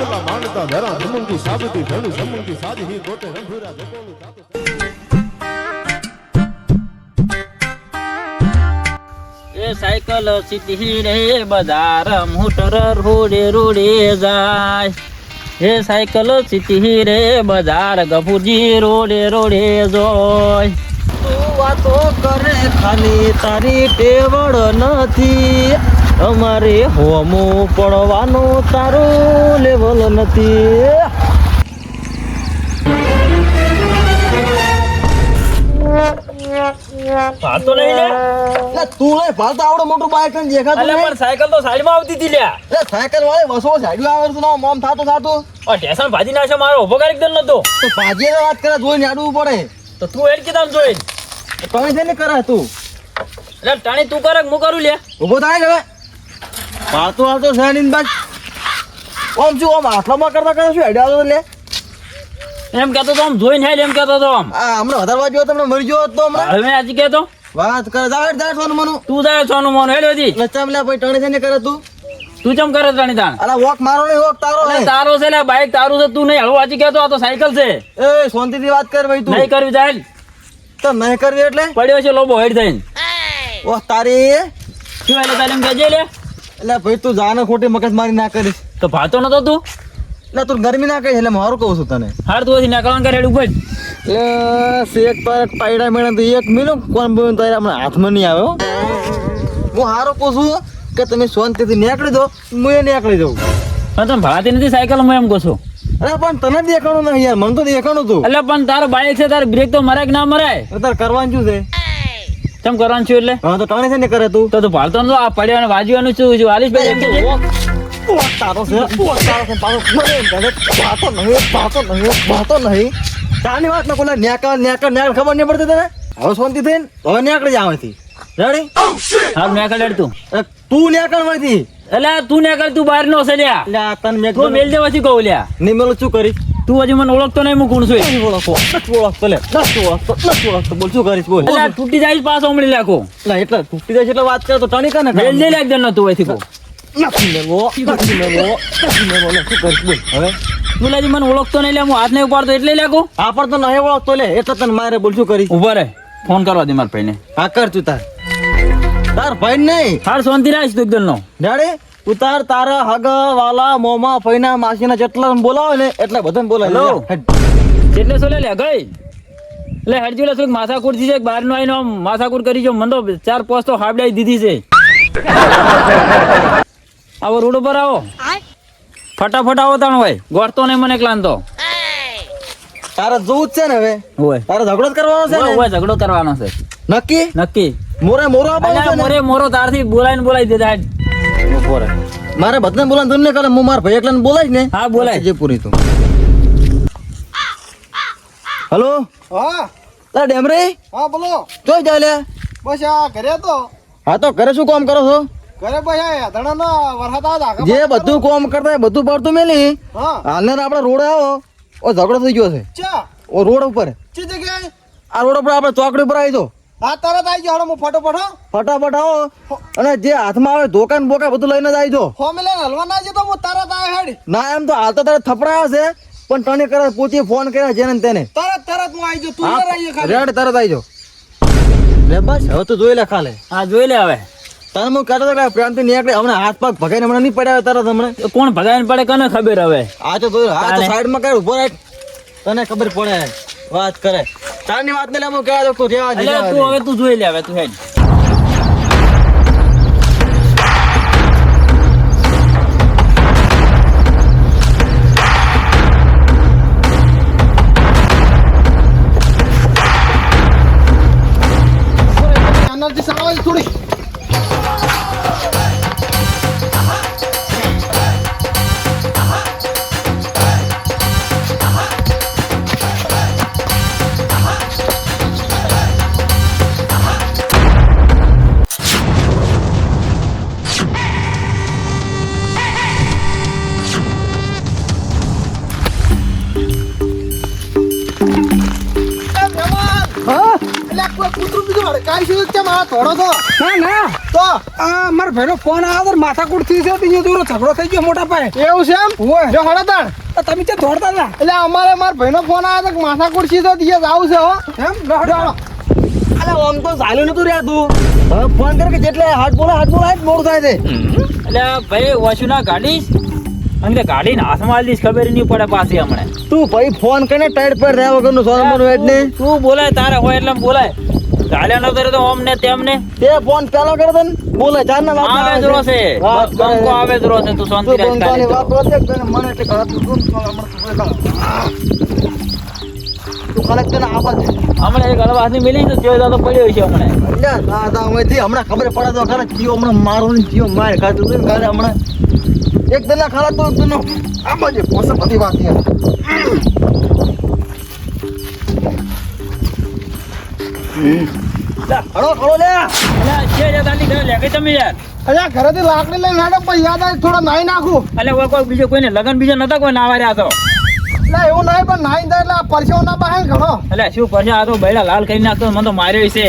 રામલા માનતા, ધરા ધમંકી સાબતી, ધણી સમંકી સાજી હી ગોતે રંભુરા તાતો એ સાયકલ સીધી રે બજાર મોટર રોડે રોડે જાય. એ સાયકલ સીધી રે, બજાર ગભુજી રોડે રોડે જોય. તું વાતો કરે, ખાલી તારી ટેવડ નથી. અમારે હોમું પડવાનું તારું લેવલ નથી. પાતો નહીં તું આવડે મોટું બાઈક ને દેખાતું નહીં. પણ સાયકલ તો સાઈડમાં આવતી હતી લ્યા. એટલે સાયકલ વાળે વસો સાઈડમાં આવે છે મોમ થાતો થાતું. ઓ ઢેસણ ભાજી નાખ્યો મારો ઊભો કરી દે નતો. તો વાત કરે જોઈને આડવું પડે. તો તું એડ કીધા જોઈ તમે છે ને કરે તું? એટલે ટાણી તું કરે કે હું કરું લે ઊભો થાય હવે. હાલતો હાલતો છે નહીં બસ ઓમ શું ઓમ આટલામાં કરતા કરતા શું હેડ્યા લે? એમ કહેતો તો આમ જોઈને હેડ એમ કહેતો તો આમ. આ હમણાં વધારવા જો તમને મરી ગયો તો હમણાં. હવે આજે કહેતો. વાત કરે દાડ દાડ સોનું મનું. તું જાય સોનું મોનું. હેડ હજી. લચ્ચા મિલા ભાઈ ટણે છે ને કરે તું. તું ચમ કરે ટાણી તાણ અલા વોક મારો નહીં વોક તારો હે તારો છે લે બાઈક તારું છે તું નહીં. હળવો હજી કહેતો આ તો સાયકલ છે. એ શાંતિથી વાત કર ભાઈ તું. નહીં કરવી જાય તો નહીં કરવી એટલે? પડ્યો છે લોબો હેડ થઈને. ઓહ તારી. શું એટલે તારે એમ કહેજે લે. એટલે ભાઈ તું જાને ખોટી મગજ મારી ના કરીશ તો ભાતો નતો તું? એટલે તું ગરમી ના કરી એટલે મારું કહું છું તને. હાર તું હજી નીકળવાનું કરે ઉપર. એટલે શેક પર એક પાયડા મેળા તો એક મિલો કોણ બોન તારે હમણાં હાથમાં નહીં આવ્યો હું. હારો કહું છું કે તમે શાંતિથી નીકળી દો હું એ નીકળી દઉં પણ તમે ભાતી નથી સાયકલ હું એમ કહું છું? અરે પણ તને દેખાણું નહીં યાર મને તો દેખાણું તું. એટલે પણ તારો બાઈક છે તારે બ્રેક તો મરાય કે ના મરાય? તારે કરવાનું શું છે? ચમ કરવાનું છું એટલે હા તો તને છે ને કરે તું તો તું ભાળતો નતો આ પડ્યો અને વાજવાનું છું જો આલીશ ભાઈ એમ કહેજે. ઓહ, તારો છે ઓહ, તારો છે પાછો મને એમ પાતો નહીં પાતો નહીં પાતો નહીં તાની વાત ના કોલે નેકળ નેકળ નેકળ ખબર નહીં પડતી તને હવે શાંતિ થઈને હવે નેકડી જા અહીંથી રેડી હાલ તું તું નીકળ અહીંથી એટલે તું નીકળ તું બહાર નો છે લ્યા તને મેં તું મેલ દેવાથી કહું લ્યા નહીં મેલું શું કરી તું હજી મને ઓળખતો નહીં હું કોણ છું. નથી ઓળખતો નથી ઓળખતો લે. નથી ઓળખતો નથી ઓળખતો. બોલ શું કરીશ બોલ. એટલે તૂટી જાય પાછો હમણાં લાખો. એટલે એટલે તૂટી જાય એટલે વાત કરે તો ટણી કરે ને મેલ દે લાગ દે નતું અહીંથી કહું નથી લેવો નથી લેવો નથી લેવો. લે શું કરીશ બોલ. હવે? તું લાજી મને ઓળખતો નહીં લે હું હાથ નહીં ઉપાડતો એટલે લાગો આ પણ તો નહીં ઓળખતો લે એટલે તને મારે બોલ શું કરીશ? ઊભા રહે. ફોન કરવા દે મારા ભાઈને. હા કર તું તાર. તાર ભાઈ નહીં. હાલ શાંતિ રાખ તું એકદમ નો ડેડી? ઉતાર તારા હગ વાલા મોમા ફઈના માસીના જેટલા બોલાવે ને એટલા બધા બોલાવે. એટલે શું લે ગઈ. એટલે હેડજી લે શું માથાકૂટથી છે બહાર નો આવીને માથાકૂટ કરી જો મંદો ચાર પોસ્ટ તો હાબડાઈ દીધી છે. આવો રોડ ઉપર આવો. ફટાફટ આવો તાણ હોય ગોળતો નહીં મને એકલાન તો. તારે જોવું જ છે ને હવે? હોય. તારે ઝઘડો જ કરવાનો છે ને? હોય ઝઘડો કરવાનો છે. નક્કી? નક્કી. મોરે મોરો છે મોરે મોરો તારથી બોલાવીને બોલાવી દેતા. રહે. મારે બધાને બોલાવાનું તમને કાલે હું મારા ભાઈ એકલાને બોલાય ને હા બોલાય. જે પૂરી તું હલો? હા. લા ડેમરે? હા બોલો. જોઈ જાય લે. બસ આ ઘરે તો. હા તો ઘરે શું કામ કરો છો? ઘરે બસ આ ધણાના વરસાદ આ ધાકા જે બધું કામ કરતા બધું પડતું મેલી. હા. હાલને આપણે રોડ આવો. ઓ ઝઘડો થઈ ગયો છે. ચા. ઓ રોડ ઉપર. ચી જગ્યાએ? આ રોડ ઉપર આપણે ચોકડી ઉપર આવી દો હા તરત આવી ગયો હડો હું ફોટો હો ફટાફટ પઠાવો અને જે હાથમાં આવે દુકાન બોકા બધું લઈને જ આવી દો ફોમિલે હલવા ના જતો હું તરત આવે હેડ. ના એમ તો હાલ તો તારે થપડા છે પણ તને કરે પૂછી ફોન કર્યા જેને તેને. તરત તરત હું આવી જો તું આવીએ ખાલી. રેડ તરત આવી જો લે બસ હવે તો જોઈ લે ખાલે. હા જોઈ લે હવે. તને હું કહેતો હતો કે પ્રેમથી નીકળે હમણાં હાથ પગ ભગાઈને હમણાં નહીં પડ્યા તરત હમણાં. તો કોણ ભગાઈને પડે કને ખબર હવે? આ તો. સાઈડમાં કર ઊભો રાખ તને ખબર પડે. વાત કરે. તારની વાત ને લે હું કહેવા દો તું રેવા દે તું હવે તું જોઈ લે હવે તું હેડ. કૂતરું બીજું હડકાઈ છે કેમ આ થોડો તો ના ના. તો? આ મારા ભાઈનો ફોન આવ્યો તો માથાકૂટ થઈ છે ત્યાં દૂર ઝઘડો થઈ ગયો મોટા ભાઈ એવું છે એમ? ઓય. જો હળો તાણ તમે ત્યાં દોડતા હતા. એટલે અમારે મારા ભાઈનો ફોન આવ્યો તો માથા છે તો દિયે આવું છે હો. એમ? દોડો અરે આમ તો ચાલ્યું નતું રહ્યા તું. હવે ફોન કર કે જેટલે હાથ બોલા હાથ બોલા હાથ મોડું થાય છે એટલે ભાઈ વસુ ના ગાડીશ તે ગાડીને હાથમાં દીશ ખબર નહીં પડે પાછી હમણાં. તું ભાઈ ફોન કરીને ટાઈટ પર રહ્યા વગરનું સોનમન વેટ ને તું- બોલાય તારે હોય એટલે બોલાય. ચાલ્યા નતો રે તો ઓમ ને તેમ ને તે ફોન પેલો કરે તને બોલે ચાર ના વાત આવે જ રોશે. વાત કરે. બંકો આવે જ રોશે તું શાંતિ રાખ તારી વાત તો. તને મને એટલે ઘર તું તું હમણાં તું ખાલી તને આવાજ હમણાં એક હલવા ની મિલી તો જોઈ તો પડ્યો છે હમણાં. ના હવેથી હમણાં ખબર પડે તો ખરા જીઓ હમણાં મારો ને જીઓ માર ખાતું ને. હમણાં એક દિન ખાલા તો તને આમ જ પોસે બધી વાત યાર હળો હળો લે. એટલે છે જ તાલી ઘરે લે. ગઈ તમે યાર. અહીંયા ઘરેથી લાકડી લઈને નાડો પણ યાદ આવે થોડો નાઈ નાખું. એટલે કોઈ કોઈ બીજો કોઈને લગન બીજો નતા કોઈ નાવા રહ્યા તો. એટલે એવું નહીં પણ નાઈ દે એટલે આ પરસેવો ના બહાર ઘણો. એટલે શું કરશે આ તો બૈડા લાલ કરી નાખતો મને તો માર્યો છે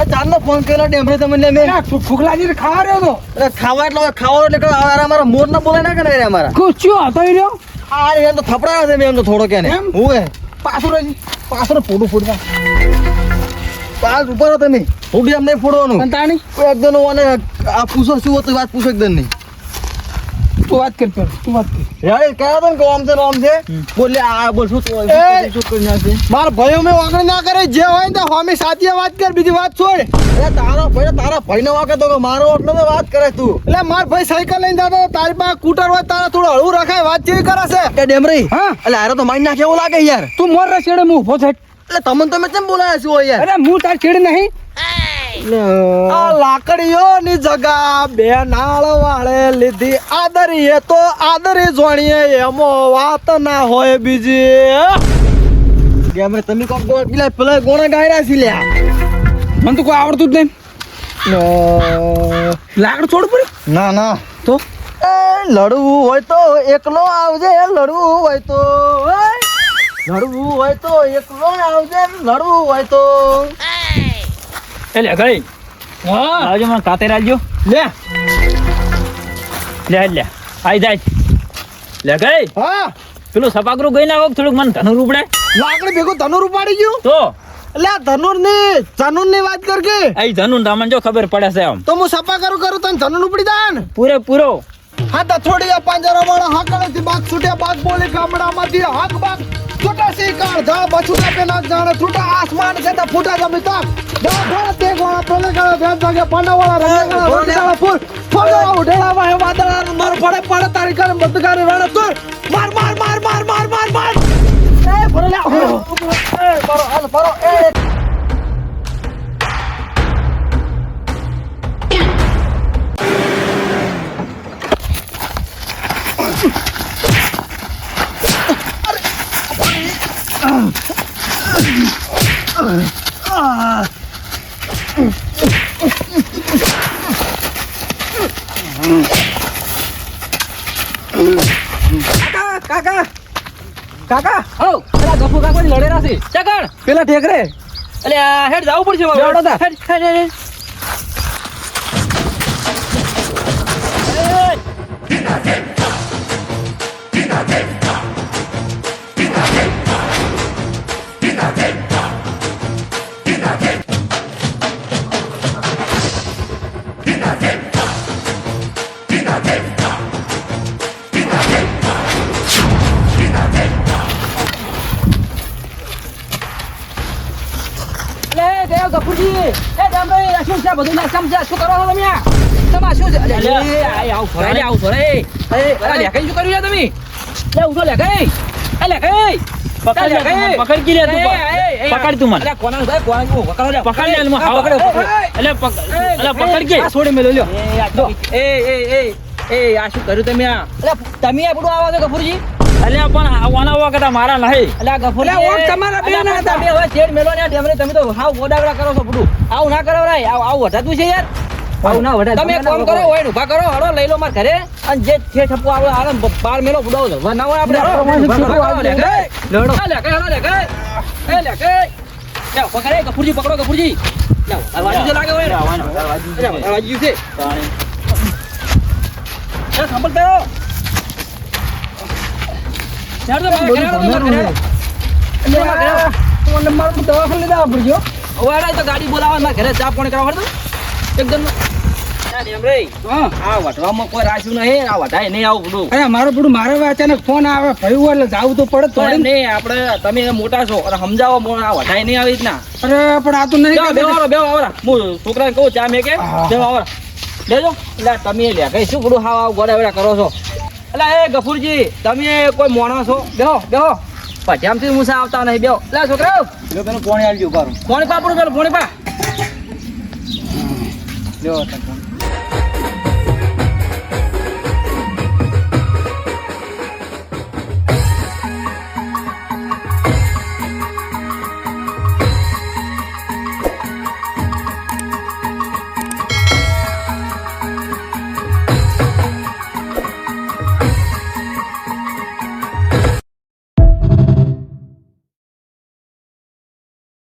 આ ચારનો ફોન કર્યો ડેમરે તમને મેં. ફૂકલાજી ખાવા રહ્યો તો? અરે ખાવા એટલે ખાવા એટલે આ અમારા મોર ના બોલે ના કરે અમારા. કુચ્યો હતો ઈ રહ્યો? આ એમ તો થપડાયો છે મેં એમ તો થોડો કે ને? હું એ? પાછું રહી પાછું ફોટું ફૂટવા. પાસ ઉપર હો તમે. બી એમ નહીં ફોડવાનું. તાણી કોઈ એકદમ અને આ પૂછો શું હતું વાત પૂછો એકદમ નહીં તું વાત કર તું વાત કર. યાર કયા તને ને કે છે ને છે. બોલે આ બોલ શું તો શું કરી નાખે? માર ભાઈઓ મે વાગણ ના કરે જે હોય તો હોમી સાચી વાત કર બીજી વાત છોડ. અરે તારા ભાઈ તારા ભાઈને વાગે તો મારો ઓટલો તો વાત કરે તું. એટલે માર ભાઈ સાયકલ લઈને જતો તારી પાસે કૂટર હોય તારા થોડું હળવું રખાય વાત જેવી કરે છે. એ ડેમરી? હા? એટલે આરે તો મારી નાખે એવું લાગે યાર. તું મોર રે છેડે હું ઊભો છે એટલે તમને તમે કેમ બોલાયા છો યાર? અરે હું તાર છેડે નહીં. આ લાકડીઓની જગા બે નાળ વાળે લીધી. આદરીએ તો આદરી જોણીએ એમો વાત ના હોય બીજી. ડેમરી તમે કોણ ગો- પેલા પેલા ગોણા ગાયરા છે લ્યા. મને તો કોઈ આવડતું જ નહીં. લાકડ છોડ પડી. ના ના. તો? એ લડવું હોય તો એકલો આવજે લડવું હોય તો. લડવું હોય તો એકલો આવજે લડવું હોય તો. એટલે ગઈ હા. આવજો મને કાતે રાખજો. લે. લે લે. આઈ જાય. લે ગઈ હા. પેલું સપાકરું ગઈ નાખો થોડુંક મને ધનુર ઉપડે? લાકડી ભેગું ધનુર ઉપાડી ગયું? તો? એટલે ધનુર ને ધનુરની વાત કર કે? આઈ ધનુર તમને જો ખબર પડે છે આમ તો હું સપા કરું કરું તને ધનુર ઉપડી જાય ને? પૂરે પૂરો. હા તો થોડી પાંજરા વાળા હાકડેથી બાગ છૂટ્યા બાગ બોલી ગામડામાંથી હાક બાગ છૂટા સી કાળ જા બછુડા પે નાક જાણે. છૂટા આસમાન છે તો ફૂટા જમી તાક જા ભોળા તે ગોળા પેલે ગાળા ભેંસ જાગે પાંડા વાળા રંગે ગાળા રોટી ગાળા ફૂલ. ફોગા ઉડેલા વાહે વાદળા માર પડે. પડે તારી કરે બંધ કરે રાણે તુર માર માર માર માર માર માર માર. એ ભરલા. એ. પરો હાલ ભરો એ. કાકા કાકા. કાકા ઓ પેલા ગફુ કાકો લડેરા છે. ચકણ. પેલા ઠેકરે. એટલે હેડ જવું પડશે હેડ, હેડ, હેડ, એ એ. એ, એ. એ, શું કર્યું તમે આ તમે આવા છો ગફુરજી એટલે પણ આવવાના વખત મારા નહીં. અલા ગફુરજી અલા, તમારા બે ના હતા. તમે હવે શેડ મેલો ને ડેમરે તમે તો હાવ ગોડાગડા કરો છો બધું. આવું ના કરાવરાય. આવું આવું વઢાતું છે યાર. આવું ના વઢાય તમે કામ કરો હોય ઊભા કરો હળો લઈ લો માર ઘરે. અને જે છે ઠપકો આવે આવે બાર મેલો બુડાવો ધરવા ના હોય આપણે. ઊભા લે ગઈ. લે ગઈ, હળો લે ગઈ. એ લે ગઈ. લે, પકડે, ગફુરજી પકડો ગફુરજી. આ વાજ્યું છે લાગે હોય ને? છે. એ, સાંભળ પેલો. ચાલ તો મારા ઘરે આવો, મારા ઘરે આવો. એટલે મારા ઘરે આવો. હવે આડા તો ગાડી બોલાવો ઘરે ચા પાણી કરાવો એકદમ. ના, એમ રે. આ વટવામાં કોઈ રાખ્યું નહીં આ વટાય નહીં આવું બધું. મારો બધું મારે અચાનક ફોન આવે ભયું એટલે જવું તો પડે તો નહીં આપડે તમે મોટા છો અને સમજાવો આ વટાય નહીં આવી રીતના. અરે પણ આ તો નહીં હું છોકરાને કહું ચા મેં કે. બે આવરા. લેજો એટલે તમે લે કઈ શું બધું હાવ હાવ ગોડા વેડા કરો છો? એટલે એ ગફુરજી તમે કોઈ મોણો છો બેહો બેહો. પઠ્યામથી મુસા આવતા નહીં બેહો. લે છોકરાઓ. પોણી આવજો રહો. ફોન પા પડું પેલું ફોન પા?